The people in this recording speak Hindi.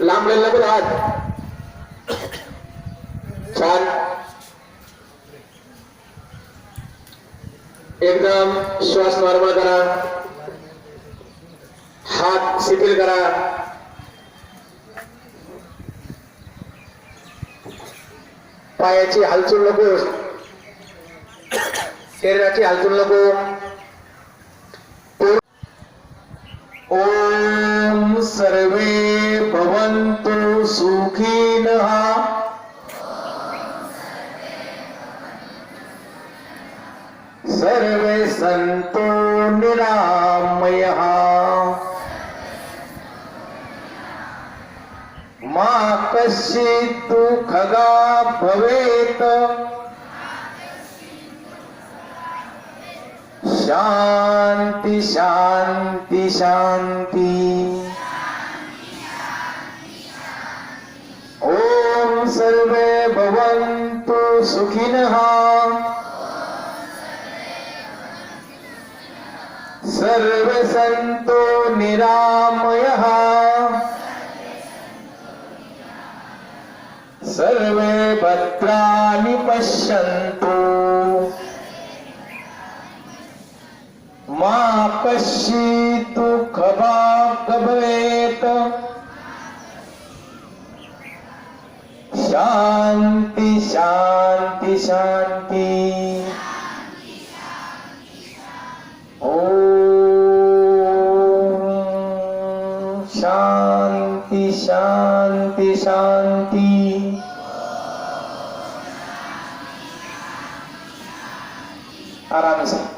लांबलेला नको हात छान एकदम श्वास नॉर्मल करा. हात शिथिल करा. पायाची हालचाल नको. शरीराची हालचाल नको. ओम. सुखिनः सर्वे सन्तु निरामयः मा कश्चित् दुःखगा भवेत्। शान्ति शान्ति शान्ति। सर्वे भवन्तु सुखिनः। सर्वे सन्तु निरामयः। सर्वे भद्राणि पश्यन्तु। मा कश्चित् दुःखभाग् भवेत् शान्ति शान्ति शान्ति ॐ शान्ति शान्ति शान्ति आराम से